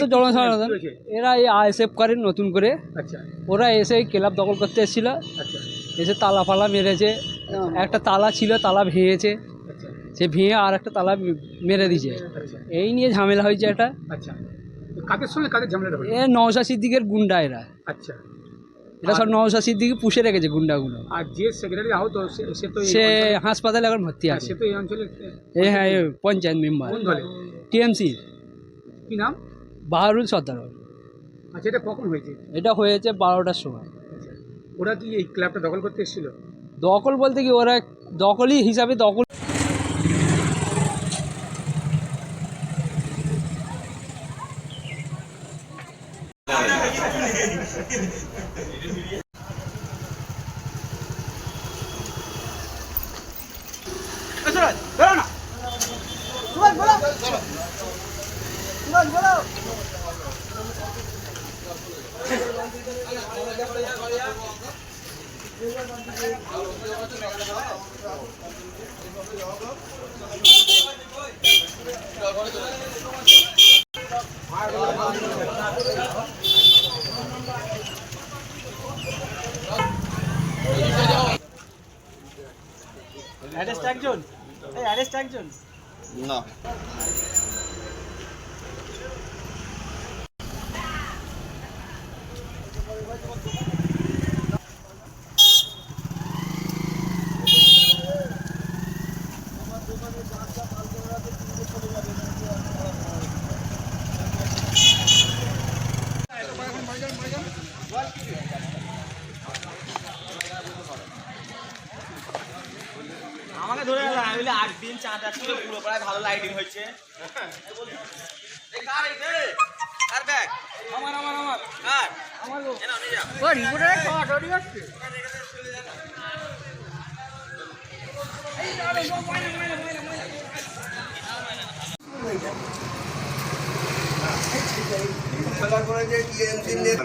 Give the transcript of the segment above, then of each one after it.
তো জনসাধারণ এরা এই আইএসএফ করে নতুন করে। আচ্ছা। ওরা এসে এই ক্লাব দখল করতে এসেছিল। আচ্ছা। এসে তালা ফালা মেরেছে। একটা তালা ছিল তালা ভেঙেছে। আচ্ছা। সে ভেঙে আর একটা তালা মেরে দিয়েছে। এই নিয়ে ঝামেলা হয়েছে একটা। আচ্ছা। কাদের সঙ্গে কাদের ঝামেলাটা এ নওশা সিদ্দিকের গুন্ডা এরা। আচ্ছা। এরা সব নওশা সিদ্দিকে পুষে রেখেছে গুন্ডাগুলো। আর যে সেক্রেটারি আহত সে- সে তো সে হাসপাতালে এখন ভর্তি হ্যাঁ, আছে। সে তো এই হ্যাঁ পঞ্চায়েত মেম্বার। কোন দলে? টিএমসি কি নাম? বাহারুল সর্দার আচ্ছা এটা কখন হয়েছে? এটা হয়েছে বারোটার সময়। ওরা কি এই ক্লাবটা দখল করতে এসেছিল? দখল বলতে কি ওরা দখলই হিসাবে দখল অ্যারেস্ট একজন অ্যারেস্ট একজন? না। আমাকে চাঁদ আসছিল পুরো পাড়ায় ভালো লাইটিং হয়েছে। আমার আমার আমার। কার? আমার ও রিপোর্টারে শর্ট অডিও আসছে। তারপরে যে টিএমসি নেতা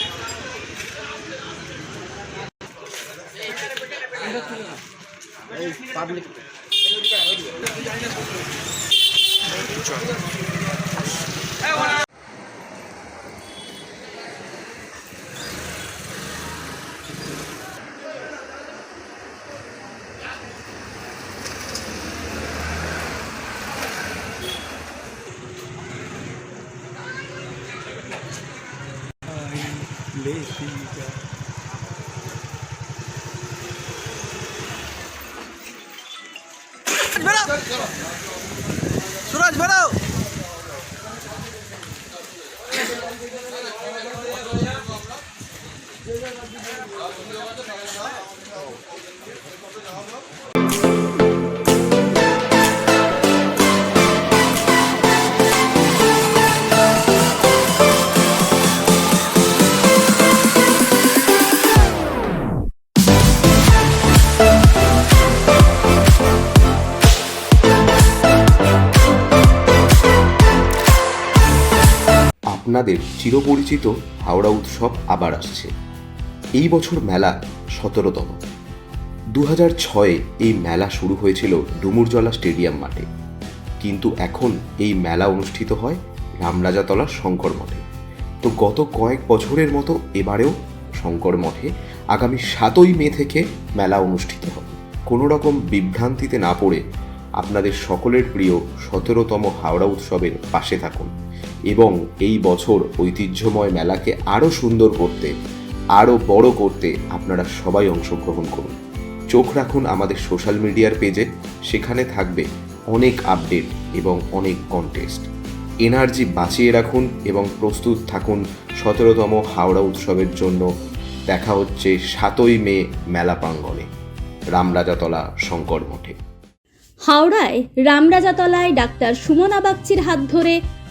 যাচ্ছে ওখানে দাঁড়াও কালকে সুরজ বেরো আপনাদের চিরপরিচিত হাওড়া উৎসব আবার আসছে। এই বছর মেলা সতেরোতম। দু হাজার ছয়ে এই মেলা শুরু হয়েছিল ডুমুরজলা স্টেডিয়াম মাঠে। কিন্তু এখন এই মেলা অনুষ্ঠিত হয় রামরাজাতলা শঙ্কর মঠে। তো গত কয়েক বছরের মতো এবারেও শঙ্কর মঠে আগামী সাতই মে থেকে মেলা অনুষ্ঠিত হবে। কোনো রকম বিভ্রান্তিতে না পড়ে আপনাদের সকলের প্রিয় সতেরোতম হাওড়া উৎসবের পাশে থাকুন। এবং এই বছর ঐতিহ্যময় মেলাকে আরও সুন্দর করতে আরও বড় করতে আপনারা সবাই অংশগ্রহণ করুন। চোখ রাখুন আমাদের সোশ্যাল মিডিয়ার পেজে, সেখানে থাকবে অনেক আপডেট এবং অনেক কন্টেস্ট এনার্জি বাঁচিয়ে রাখুন এবং প্রস্তুত থাকুন সতেরোতম হাওড়া উৎসবের জন্য। দেখা হচ্ছে সাতই মে মেলা প্রাঙ্গণে, রামরাজাতলা শঙ্কর মঠে। হাওড়ায় রামরাজাতলায় ডাক্তার সুমনা বাগচির হাত ধরে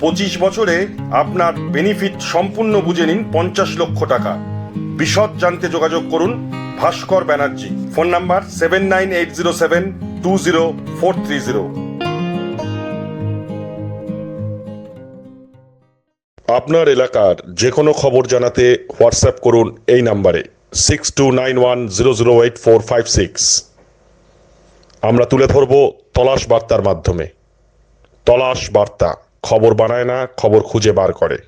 পঁচিশ বছরে আপনার বেনিফিট সম্পূর্ণ বুঝে নিন পঞ্চাশ লক্ষ টাকা। বিশদ জানতে যোগাযোগ করুন Bhaskar Banerjee. Phone number seven nine eight zero seven two zero four three zero. আপনার এলাকার যে কোনো খবর জানাতে হোয়াটসঅ্যাপ করুন এই নাম্বারে six two nine one zero zero eight four five six. আমরা তুলে ধরব তলাশ বার্তার মাধ্যমে। তলাশ বার্তা। খবর বানায় না খবর খুঁজে বার করে।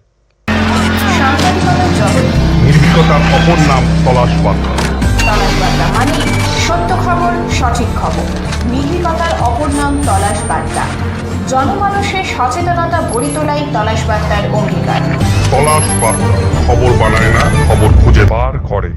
নির্ভীকতার অপর নাম তলাশ বার্তা মানে সত্য খবর সঠিক খবর। নির্ভীকতার অপর নাম তলাশ বার্তা। জনমানুষের সচেতনতা গড়ে তোলাই তলাশ বার্তার অঙ্গীকার। তলাশ বার্তা খবর বানায় না খবর খুঁজে বার করে।